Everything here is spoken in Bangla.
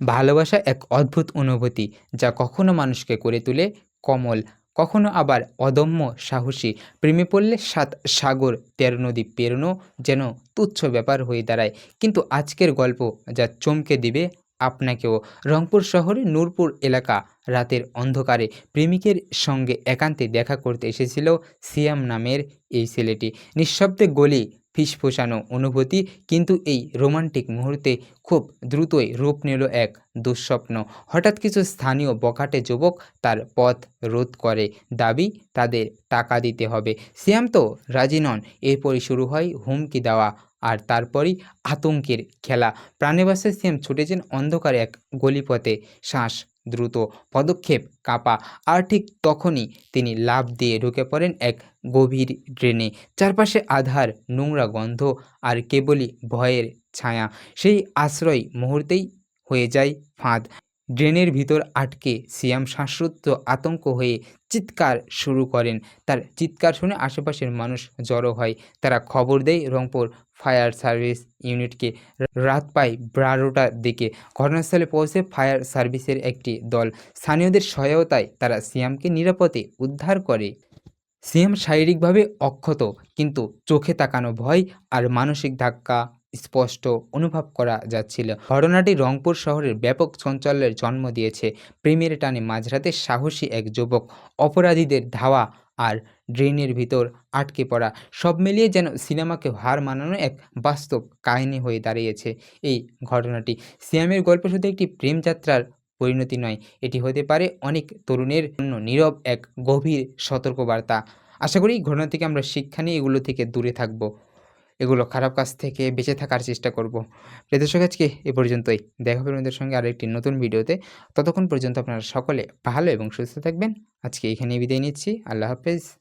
ভালোবাসা এক অদ্ভুত অনুভূতি যা কখনো মানুষকে করে তোলে কমল, কখনো আবার অদম্য সাহসী। প্রেমে পড়লে সাত সাগর, তেরো নদী পেরোনো যেন তুচ্ছ ব্যাপার হয়ে দাঁড়ায়। কিন্তু আজকের গল্প যা চমকে দিবে আপনাকেও। রংপুর শহরে নূরপুর এলাকা রাতের অন্ধকারে প্রেমিকের সঙ্গে একান্তে দেখা করতে এসেছিল সিয়াম নামের এই ছেলেটি। নিঃশব্দে গলি ফিসফোসানো অনুভূতি কিন্তু এই রোমান্টিক মুহূর্তে খুব দ্রুতই রূপ নিল এক দুঃস্বপ্ন। হঠাৎ কিছু স্থানীয় বখাটে যুবক তার পথ রোধ করে, দাবি, তাদের টাকা দিতে হবে। সিয়াম তো রাজি নন। এরপরই শুরু হয় হুমকি দেওয়া আর তারপরই আতঙ্কের খেলা। প্রাণেবাসে সিয়াম ছুটেছেন অন্ধকারে এক গলিপথে। শ্বাস দ্রুত পদক্ষেপ কাপা। আর ঠিক তখনই তিনি লাভ দিয়ে ঢুকে পড়েন এক গভীর ড্রেনে। চারপাশে আধার, নোংরা গন্ধ আর কেবলই ভয়ের ছায়া। সেই আশ্রয় মুহূর্তেই হয়ে যায় ফাঁদ। ড্রেনের ভিতর আটকে সিয়াম শ্বাসরুদ্ধ আতঙ্ক হয়ে চিৎকার শুরু করেন। তার চিৎকার শুনে আশেপাশের মানুষ জড়ো হয়। তারা খবর দেয় রংপুর ফায়ার সার্ভিস ইউনিটকে। রাত পায় বারোটার দিকে ঘটনাস্থলে পৌঁছে ফায়ার সার্ভিসের একটি দল। স্থানীয়দের সহায়তায় তারা সিয়ামকে নিরাপদে উদ্ধার করে। সিএম শারীরিকভাবে অক্ষত, কিন্তু চোখে তাকানো ভয় আর মানসিক ধাক্কা স্পষ্ট অনুভব করা যাচ্ছিল। ঘটনাটি রংপুর শহরের ব্যাপক সঞ্চালনের জন্ম দিয়েছে। প্রেমের টানে মাঝরাতে সাহসী এক যুবক অপরাধীদের ধাওয়া আর ড্রেনের ভিতর আটকে পড়া, সব মিলিয়ে যেন সিনেমাকে হার মানানো এক বাস্তব কাহিনী হয়ে দাঁড়িয়েছে এই ঘটনাটি। সিয়ামের গল্প শুধু একটি প্রেমযাত্রার পরিণতি নয়, এটি হতে পারে অনেক তরুণের জন্য নীরব এক গভীর সতর্কবার্তা। আশা করি ঘটনা থেকে আমরা শিক্ষা নিয়ে এগুলো থেকে দূরে থাকব। এগুলো খারাপ কাজ থেকে বেঁচে থাকার চেষ্টা করব। প্রিয় দর্শক, আজকে এ পর্যন্তই। দেখা হবে আপনাদের সঙ্গে আরেকটি নতুন ভিডিওতে। ততক্ষণ পর্যন্ত আপনারা সকলে ভালো এবং সুস্থ থাকবেন। আজকে এখানেই বিদায় নিচ্ছি। আল্লাহ হাফেজ।